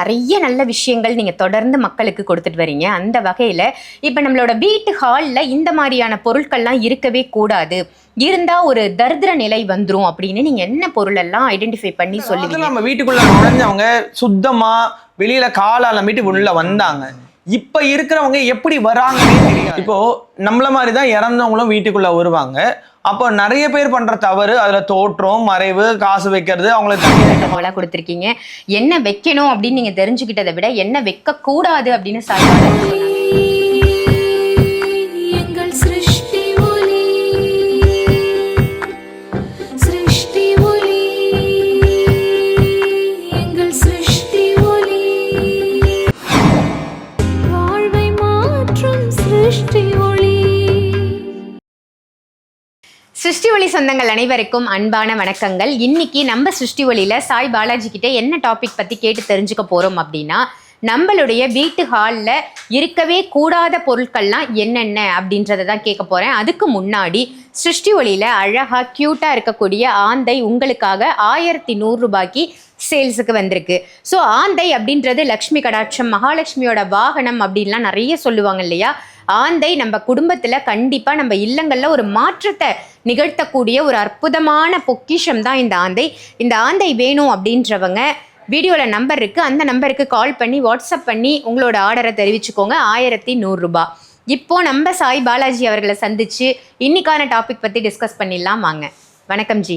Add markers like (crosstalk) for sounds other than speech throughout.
நிறைய நல்ல விஷயங்கள் நீங்க தொடர்ந்து மக்களுக்கு கொடுத்துட்டு வரீங்க. அந்த வகையில இப்ப நம்மளோட வீட்டு ஹால்ல இந்த மாதிரியான பொருட்கள்லாம் இருக்கவே கூடாது. இருந்தா ஒரு தரித்திர நிலை வந்துரும் அப்படின்னு நீங்க என்ன பொருள் எல்லாம் ஐடென்டிஃபை பண்ணி சொல்லுவீங்க? நம்ம வீட்டுக்குள்ள நுழைஞ்சவங்க சுத்தமா வெளியில கால் அலம்பிட்டு உள்ள வந்தாங்க. இப்ப இருக்கிறவங்க எப்படி வராங்கன்னே தெரியாது. இப்போ நம்மள மாதிரி தான் இறந்தவங்களும் வீட்டுக்குள்ள வருவாங்க. அப்போ நிறைய பேர் பண்ற தவறு அதுல தோற்றம் மறைவு காசு வைக்கிறது அவங்கள தண்ணி வைக்க தகவலா கொடுத்துருக்கீங்க. என்ன வைக்கணும் அப்படின்னு நீங்க தெரிஞ்சுக்கிட்டதை விட என்ன வைக்க கூடாது அப்படின்னு சாய்பாபா சிருஷ்டி ஒளி சொந்தங்கள் அனைவருக்கும் அன்பான வணக்கங்கள். இன்னைக்கு நம்ம சிருஷ்டி ஒளியில சாய் பாலாஜி கிட்ட என்ன டாபிக் பத்தி கேட்டு தெரிஞ்சுக்க போறோம் அப்படின்னா நம்மளுடைய வீட்டு ஹாலில் இருக்கவே கூடாத பொருட்கள்லாம் என்னென்ன அப்படின்றத தான் கேட்க போறேன். அதுக்கு முன்னாடி சிருஷ்டி ஒளியில அழகா கியூட்டா இருக்கக்கூடிய ஆந்தை உங்களுக்காக ஆயிரத்தி நூறு ரூபாய்க்கு சேல்ஸுக்கு வந்திருக்கு. ஸோ ஆந்தை அப்படின்றது லக்ஷ்மி கடாட்சம் மகாலட்சுமியோட வாகனம் அப்படின்லாம் நிறைய சொல்லுவாங்க இல்லையா? ஆந்தை நம்ம குடும்பத்தில் கண்டிப்பாக நம்ம இல்லங்களில் ஒரு மாற்றத்தை நிகழ்த்தக்கூடிய ஒரு அற்புதமான பொக்கிஷம் தான் இந்த ஆந்தை. இந்த ஆந்தை வேணும் அப்படின்றவங்க வீடியோவில் நம்பர் இருக்குது அந்த நம்பருக்கு கால் பண்ணி வாட்ஸ்அப் பண்ணி உங்களோட ஆர்டரை தெரிவிச்சுக்கோங்க. ஆயிரத்தி நூறுரூபா இப்போ நம்ம சாய் பாலாஜி அவர்களை சந்திச்சு இன்னைக்கான டாபிக் பற்றி டிஸ்கஸ் பண்ணிடலாம். வாங்க. வணக்கம் ஜி.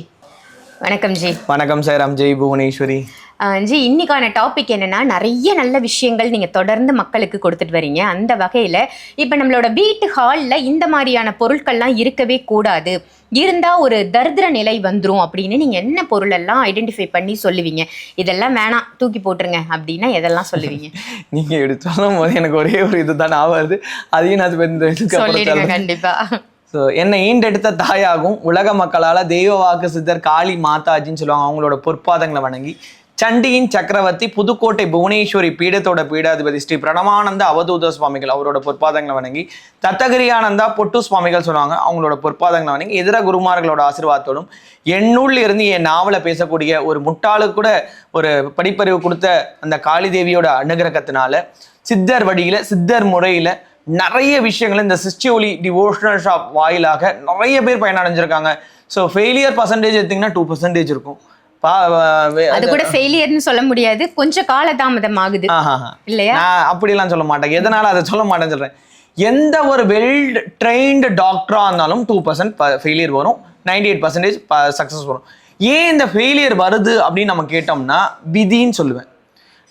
வணக்கம் ஜி. வணக்கம் சார் ஜெய் புவனேஸ்வரி. ஜி இன்னைக்கான டாபிக் என்னன்னா நிறைய நல்ல விஷயங்கள் நீங்க தொடர்ந்து மக்களுக்கு கொடுத்துட்டு வரீங்க. அந்த வகையில இப்ப நம்மளோட வீட்டு ஹால்ல இந்த மாதிரியான பொருட்கள்லாம் இருக்கவே கூடாது. இருந்தா ஒரு தரித்திர நிலை வந்துரும் அப்படின்னு நீங்க என்ன பொருள் எல்லாம் ஐடென்டிஃபை பண்ணி சொல்லுவீங்க? இதெல்லாம் வேணாம் தூக்கி போட்டுருங்க அப்படின்னா எதெல்லாம் சொல்லுவீங்க? (laughs) நீங்க எடுத்து சொல்லும் போது எனக்கு ஒரே ஒரு இதுதான் வருது அதையும் நான் சொல்லிடுங்க சொல்றேன். கண்டிப்பா. ஸோ என்னை ஈண்டெடுத்த தாயாகும். உலக மக்களால தெய்வ வாக்கு சித்தர் காளி மாதாஜின்னு சொல்லுவாங்க. அவங்களோட பொற்பாதங்களை வணங்கி சண்டியின் சக்கரவர்த்தி புதுக்கோட்டை புவனேஸ்வரி பீடத்தோட பீடாதிபதி ஸ்ரீ பிரணமானந்த அவதூத சுவாமிகள் அவரோட பொற்பாதங்களை வணங்கி தத்தகிரியானந்தா பொட்டு சுவாமிகள் சொன்னாங்க. அவங்களோட பொற்பாதங்களை வணங்கி இதர குருமார்களோட ஆசீர்வாதத்தோடும் என்னுள்ள இருந்து என் நாவலை பேசக்கூடிய ஒரு முட்டாளுக்கு கூட ஒரு படிப்பறிவு கொடுத்த அந்த காளி தேவியோட அனுகிரகத்தினால சித்தர் வழியில சித்தர் முறையில நிறைய விஷயங்கள் இந்த சிஸ்டி ஒலி டிவோஷனல் ஷாப் வாயிலாக நிறைய பேர் பயனடைஞ்சிருக்காங்க. ஸோ ஃபெயிலியர் பர்சன்டேஜ் எடுத்தீங்கன்னா டூ பர்சன்டேஜ் இருக்கும். அது கூட ஃபெயிலியர்னு சொல்ல முடியாது. கொஞ்சம் காலதாமதம் ஆகுது. இல்லையா? அப்படிலாம் சொல்ல மாட்டேன். எதனால அதை சொல்ல மாட்டேன்னு சொல்றேன். எந்த ஒரு வெல் ட்ரெயின்டு டாக்டரா இருந்தாலும் டூ பர்சன்ட் ஃபெயிலியர் வரும். நைன்டி எயிட் பர்சன்டேஜ் சக்ஸஸ் வரும். ஏன் இந்த ஃபெயிலியர் வருது அப்படின்னு நம்ம கேட்டோம்னா விதின்னு சொல்லுவேன்.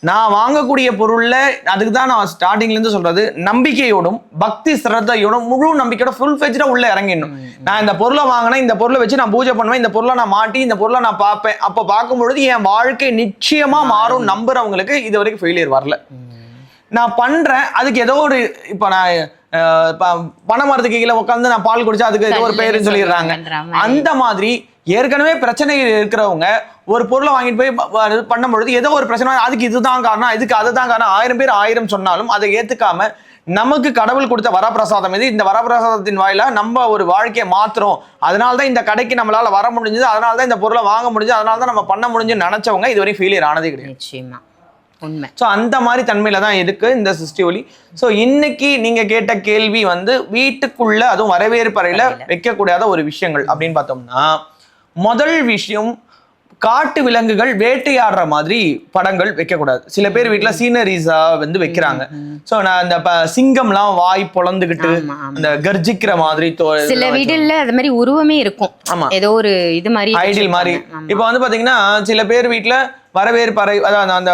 நான் வாங்கக்கூடிய பொருள்ல அதுக்கு தான் நான் ஸ்டார்டிங்ல இருந்து சொல்றது நம்பிக்கையோடும் பக்தி சிரத்தையோடும் முழு நம்பிக்கையோட ஃபுல் ஃபெஜ்டா உள்ள இறங்கிடணும். நான் இந்த பொருளை வாங்கினேன் இந்த பொருளை வச்சு நான் பூஜை பண்ணுவேன் இந்த பொருளை நான் மாட்டி இந்த பொருளை நான் பார்ப்பேன். அப்போ பார்க்கும்பொழுது என் வாழ்க்கை நிச்சயமா மாறும் நம்புறவங்களுக்கு இது வரைக்கும் ஃபெயிலியர் வரல. நான் பண்றேன் அதுக்கு ஏதோ ஒரு இப்ப நான் அஹ், இப்ப பனை மரத்துக்கு கீழே உட்காந்து நான் பால் குடிச்சா அதுக்கு ஒரு பேருன்னு சொல்லிடுறாங்க. அந்த மாதிரி. ஏற்கனவே பிரச்சனை இருக்கிறவங்க ஒரு பொருளை வாங்கிட்டு போய் ப- ப- இது பண்ணும்பொழுது ஏதோ ஒரு பிரச்சனை அதுக்கு இதுதான் காரணம் இதுக்கு அதுதான் காரணம் ஆயிரம் பேர் ஆயிரம் சொன்னாலும் அதை ஏத்துக்காம நமக்கு கடவுள் கொடுத்த வரப்பிரசாதம் இது இந்த வரப்பிரசாதத்தின் வாயிலா நம்ம ஒரு வாழ்க்கையை மாத்துறோம். அதனால தான் இந்த கடைக்கு நம்மளால வர முடிஞ்சது அதனால தான் இந்த பொருளை வாங்க முடிஞ்சது அதனால தான் நம்ம பண்ண முடிஞ்சுன்னு நினைச்சவங்க இதுவரை ஃபெயிலியர் ஆனதே கிடையாது. நிச்சயமா. உண்மை. ஸோ அந்த மாதிரி தன்மையில தான் இருக்கு இந்த சிஸ்டி ஒலி ஸோ இன்னைக்கு நீங்க கேட்ட கேள்வி வந்து வீட்டுக்குள்ள அதுவும் வரவேற்பறையில வைக்கக்கூடாத ஒரு விஷயங்கள் அப்படின்னு பார்த்தோம்னா முதல் விஷயம் காட்டு விலங்குகள் வேட்டையாடுற மாதிரி படங்கள் வைக்கக்கூடாது. சில பேர் வீட்டுல சீனரிஸா வந்து வைக்கிறாங்க. ஸோ நான் இந்த சிங்கம்லாம் வாய் ஆமா. அந்த கர்ஜிக்கிற மாதிரி தோ- சில வீடுல அது மாதிரி உருவமே இருக்கும். ஆமா. ஏதோ ஒரு இது மாதிரி ஐடியல் மாதிரி. இப்போ வந்து பாத்தீங்கன்னா சில பேர் வீட்ல வரவேற்பறை அதாவது அந்த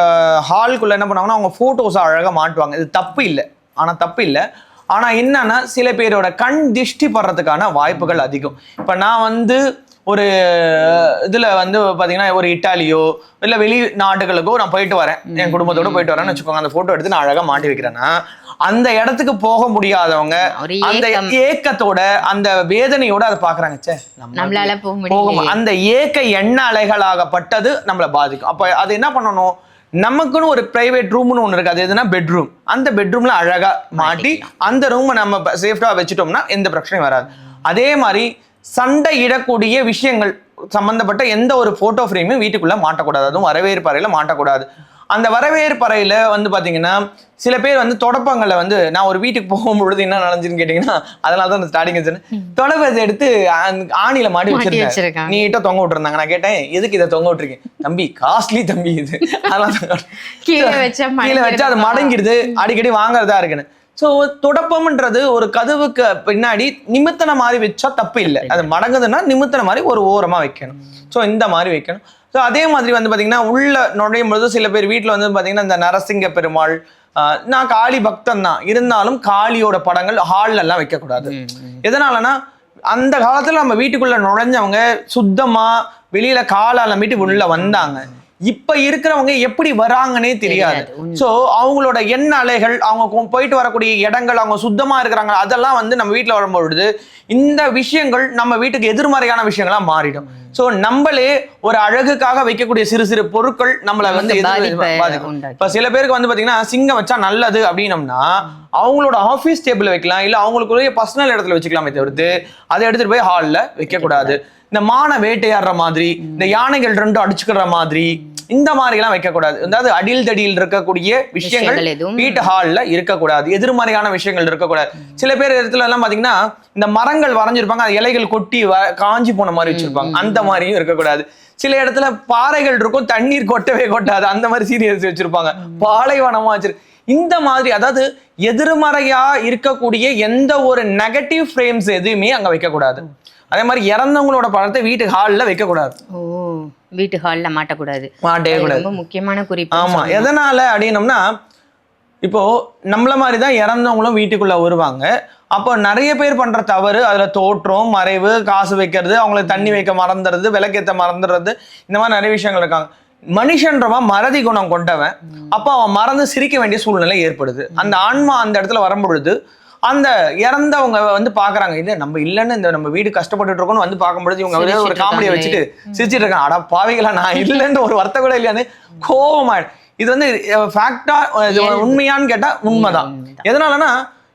ஹால்குள்ள என்ன பண்ணுவாங்கன்னா அவங்க போட்டோஸ் அழகா மாட்டுவாங்க. இது தப்பு இல்லை. ஆனா தப்பு இல்லை. ஆனா என்னன்னா சில பேரோட கண் திஷ்டி படுறதுக்கான வாய்ப்புகள் அதிகம். இப்ப நான் வந்து ஒரு இதுல வந்து பாத்தீங்கன்னா ஒரு இட்டாலியோ இல்ல வெளி நாடுகளுக்கோ நான் போயிட்டு வரேன். என் குடும்பத்தோட போயிட்டு வரேன்னு வச்சுக்கோங்க. அந்த போட்டோ எடுத்து நான் அழகா மாட்டி வைக்கிறேன்னா அந்த இடத்துக்கு போக முடியாதவங்க அந்த. ஏக்கத்தோட அந்த வேதனையோட அதை பாக்குறாங்க. ச்சே நம்ம நம்மளால போக அந்த ஏக்க எண்ண அலைகளாகப்பட்டது நம்மளை பாதிக்கும். அப்ப அது என்ன பண்ணணும்? நமக்குன்னு ஒரு பிரைவேட் ரூம்னு ஒன்று இருக்கு. அது எதுனா பெட்ரூம் அந்த பெட்ரூம்ல அழகா மாட்டி அந்த ரூமை நம்ம சேஃப்டா வச்சுட்டோம்னா எந்த பிரச்சனையும் வராது. அதே மாதிரி சண்டை இடக்கூடிய விஷயங்கள் சம்பந்தப்பட்ட எந்த ஒரு போட்டோ ஃப்ரேமையும் வீட்டுக்குள்ள மாட்டக்கூடாது. அதுவும் வரவேற்பறையில மாட்டக்கூடாது. அந்த வரவேற்பறையில வந்து பாத்தீங்கன்னா சில பேர் வந்து தொடப்பங்களை வந்து நான் ஒரு வீட்டுக்கு போகும்பொழுது என்ன நடந்துச்சுன்னு கேட்டீங்கன்னா அதனால தான் ஸ்டார்டிங் சொன்னேன். தொடப்பத்தை எடுத்து ஆணியில மாட்டி மாட்டி வச்சிருந்தேன். வச்சிருக்காங்க. நீட்டா தொங்க விட்டுருந்தாங்க. நான் கேட்டேன் எதுக்கு இதை தொங்க விட்டுருக்கீங்க? தம்பி காஸ்ட்லி தம்பி இது. விட்டு- கீழே வச்சா கீழே வச்சா அது? மடங்கிடுது. அடிக்கடி வாங்குறதா இருக்குன்னு. ஸோ தொடப்பம்ன்றது ஒரு கதவுக்கு பின்னாடி நிமித்தன மாதிரி வச்சா தப்பு இல்லை. அது மடங்குதுன்னா நிமித்தன மாதிரி ஒரு ஓரமா வைக்கணும். ஸோ இந்த மாதிரி வைக்கணும். ஸோ அதே மாதிரி வந்து பாத்தீங்கன்னா உள்ள நுழையும் பொழுது சில பேர் வீட்டில் வந்து பாத்தீங்கன்னா இந்த நரசிங்க பெருமாள் ஆஹ் நான் காளி பக்தன் தான். இருந்தாலும் காளியோட படங்கள் ஹால்ல எல்லாம் வைக்கக்கூடாது. எதனாலனா அந்த காலத்துல நம்ம வீட்டுக்குள்ள நுழைஞ்சவங்க சுத்தமா வெளியில காலால மீட்டு உள்ள வந்தாங்க. இப்ப இருக்கிறவங்க எப்படி வராங்கன்னே தெரியாது. சோ அவங்களோட எண்ண அலைகள் அவங்க போயிட்டு வரக்கூடிய இடங்கள் அவங்க சுத்தமா இருக்கிறாங்க அதெல்லாம் வந்து நம்ம வீட்டுல வரும்பொழுது இந்த விஷயங்கள் நம்ம வீட்டுக்கு எதிர்மறையான விஷயங்களா மாறிடும் சோ நம்மளே ஒரு அழகுக்காக வைக்கக்கூடிய சிறு சிறு பொருட்கள் நம்மள வந்து பாதிக்கும். இப்ப சில பேருக்கு வந்து பாத்தீங்கன்னா சிங்கம் வச்சா நல்லது அப்படின்னம்னா அவங்களோட ஆஃபீஸ் டேபிள் வைக்கலாம் இல்ல அவங்களுக்குரிய பர்சனல் இடத்துல வச்சுக்கலாமே தவிர்த்து அதை எடுத்துட்டு போய் ஹால்ல வைக்க கூடாது இந்த மான வேட்டையாடுற மாதிரி இந்த யானைகள் ரெண்டும் அடிச்சுக்கிற மாதிரி இந்த மாதிரி எல்லாம் வைக்க கூடாது அதாவது அடியில் தடியில் இருக்கக்கூடிய விஷயங்கள் வீட்டு ஹால்ல இருக்கக்கூடாது. எதிர்மறையான விஷயங்கள் இருக்கக்கூடாது. சில பேர் இடத்துல எல்லாம் பாத்தீங்கன்னா இந்த மரங்கள் வரைஞ்சிருப்பாங்க அது இலைகள் கொட்டி காஞ்சி போன மாதிரி வச்சிருப்பாங்க. அந்த மாதிரியும் இருக்கக்கூடாது. சில இடத்துல பாறைகள் இருக்கும் தண்ணீர் கொட்டவே கொட்டாது. அந்த மாதிரி சீரியஸ் வச்சிருப்பாங்க. பாலைவனமா வச்சிரு இந்த மாதிரி அதாவது எதிர்மறையா இருக்கக்கூடிய எந்த ஒரு நெகட்டிவ் ஃப்ரேம்ஸ் எதுவுமே அங்க வைக்கக்கூடாது. அதே மாதிரி இறந்தவங்களோட படத்தை வீட்டு ஹால்ல வைக்கக்கூடாது. ஓ வீட்டு ஹால்ல மாட்டக்கூடாது. மாட்டவே அது கூடாது. ரொம்ப முக்கியமான குறிப்பு ஆமா. எதனால அப்படின்னம்னா இப்போ நம்மள மாதிரி தான் இறந்தவங்களும் வீட்டுக்குள்ள வருவாங்க. அப்போ நிறைய பேர் பண்ற தவறு அதுல தோற்றம் மறைவு காசு வைக்கிறது அவங்களுக்கு தண்ணி வைக்க மறந்துடுறது விளக்கேத்த மறந்துடுறது இந்த மாதிரி நிறைய விஷயங்கள் இருக்காங்க. மனுஷன்றவன் மறதி குணம் கொண்டவன். அப்போ அவன் மறந்து சிரிக்க வேண்டிய சூழ்நிலை ஏற்படுது. அந்த ஆன்மா அந்த இடத்துல வரும்பொழுது அந்த இறந்தவங்க வந்து பாக்குறாங்க இல்ல நம்ம இல்லைன்னு இந்த நம்ம வீடு கஷ்டப்பட்டுட்டு இருக்கோம்னு வந்து பார்க்கும்பொழுது இவங்க ஒரே காமெடியை. வச்சுட்டு சிரிச்சிட்டு இருக்காங்க. அட பாவிகளா நான் இல்லைன்ற ஒரு வார்த்தை கூட இல்லையான்னு கோவமாயிடு இது வந்து ஃபேக்டா. உண்மையான்னு கேட்டா உண்மைதான். எதனாலனா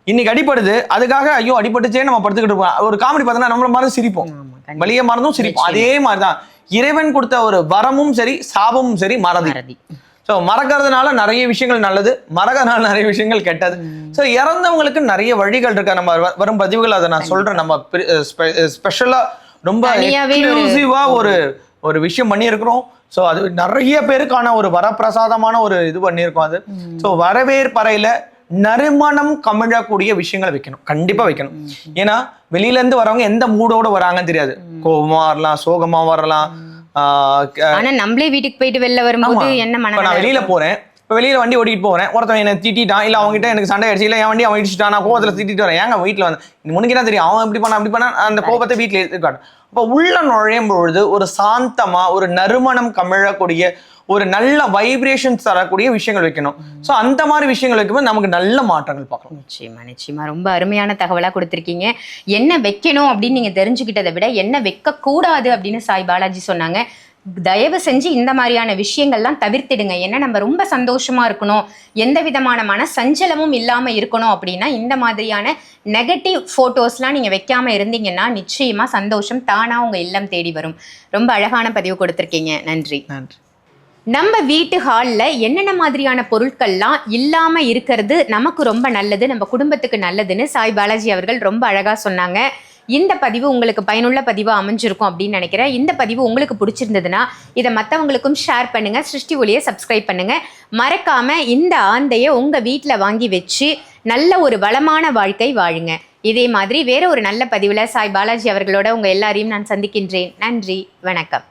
இன்னைக்கு அடிபடுது அதுக்காக ஐயோ அடிபட்டுச்சே நம்ம படுத்துக்கிட்டு இருப்போம். ஒரு காமெடி பார்த்தோன்னா நம்மள மாதிரி சிரிப்போம். வலிய மறந்தும் சிரிப்போம். அதே மாதிரிதான். இறைவன் கொடுத்த ஒரு வரமும் சரி சாபமும் சரி மறதி. ஸோ மறக்கிறதுனால நிறைய விஷயங்கள் நல்லது மறக்கிறதுனால நிறைய விஷயங்கள் கெட்டது. ஸோ இறந்தவங்களுக்கு நிறைய வழிகள் இருக்கா? நம்ம வரும் பதிவுகள் அதை நான் சொல்றேன். நம்ம ஸ்பெஷலா ரொம்ப எக்ஸ்க்ளூசிவா ஒரு ஒரு விஷயம் பண்ணியிருக்கிறோம். ஸோ அது நிறைய பேருக்கான ஒரு வரப்பிரசாதமான ஒரு இது பண்ணியிருக்கோம் அது. ஸோ வரவேற்பறையில நறுமணம் கமிழக்கூடிய விஷயங்களை வைக்கணும். கண்டிப்பா வைக்கணும். ஏன்னா வெளியில இருந்து வரவங்க எந்த மூடோட வராங்கன்னு தெரியாது. கோபமா வரலாம் சோகமா வரலாம். ஆனா நம்மளே வீட்டுக்கு போயிட்டு வெளில வரும்போது. என்ன நான் வெளியில போறேன். இப்ப வெளியில வண்டி ஓட்டிட்டு போறேன். ஒருத்தன் என்ன திட்டிட்டான். இல்ல அவங்க கிட்ட எனக்கு சண்டை அடிச்சு இல்ல என் வண்டி அவன் இடிச்சிட்டான். நான் கோவத்துல திட்டிட்டு வரேன். ஏங்க வீட்டுல வந்து உனக்கு என்ன தெரியும்? அவன் இப்படி பண்ணா அப்படி பண்ணா அந்த கோபத்தை வீட்டுல இருக்காட்டு அப்ப உள்ள நுழையும் பொழுது ஒரு சாந்தமா ஒரு நறுமணம் கமிழக்கூடிய ஒரு நல்ல வைப்ரேஷன்ஸ் தரக்கூடிய விஷயங்கள் வைக்கணும். சோ அந்த மாதிரி விஷயங்கள் வைக்கும்போது நமக்கு நல்ல மாற்றங்கள் பார்க்கலாம். நிச்சயமா நிச்சயமா. ரொம்ப அருமையான தகவலா கொடுத்திருக்கீங்க. என்ன வைக்கணும் அப்படின்னு நீங்க தெரிஞ்சுக்கிட்டதை விட என்ன வைக்க கூடாது அப்படின்னு சாய் பாலாஜி சொன்னாங்க. தயவு செஞ்சு இந்த மாதிரியான விஷயங்கள்லாம் தவிர்த்திடுங்க. ஏன்னா நம்ம ரொம்ப சந்தோஷமா இருக்கணும். எந்த விதமான மன சஞ்சலமும் இல்லாம இருக்கணும் அப்படின்னா இந்த மாதிரியான நெகட்டிவ் போட்டோஸ்லாம் நீங்க வைக்காம இருந்தீங்கன்னா நிச்சயமா சந்தோஷம் தானா உங்க இல்லம் தேடி வரும். ரொம்ப அழகான பதிவு கொடுத்திருக்கீங்க. நன்றி. நன்றி. நம்ம வீட்டு ஹாலில் என்னென்ன மாதிரியான பொருட்கள்லாம் இல்லாமல் இருக்கிறது நமக்கு ரொம்ப நல்லது நம்ம குடும்பத்துக்கு நல்லதுன்னு சாய் பாலாஜி அவர்கள் ரொம்ப அழகாக சொன்னாங்க. இந்த பதிவு உங்களுக்கு பயனுள்ள பதிவாக அமைஞ்சிருக்கும் அப்படின்னு நினைக்கிறேன். இந்த பதிவு உங்களுக்கு பிடிச்சிருந்ததுன்னா இதை மற்றவங்களுக்கும் ஷேர் பண்ணுங்கள் சிருஷ்டி ஒளியை சப்ஸ்கிரைப் பண்ணுங்கள் மறக்காமல் இந்த ஆந்தையை உங்கள் வீட்டில் வாங்கி வச்சு நல்ல ஒரு வளமான வாழ்க்கை வாழுங்க. இதே மாதிரி வேற ஒரு நல்ல பதிவில் சாய் பாலாஜி அவர்களோட உங்கள் எல்லாரையும் நான் சந்திக்கின்றேன். நன்றி. வணக்கம்.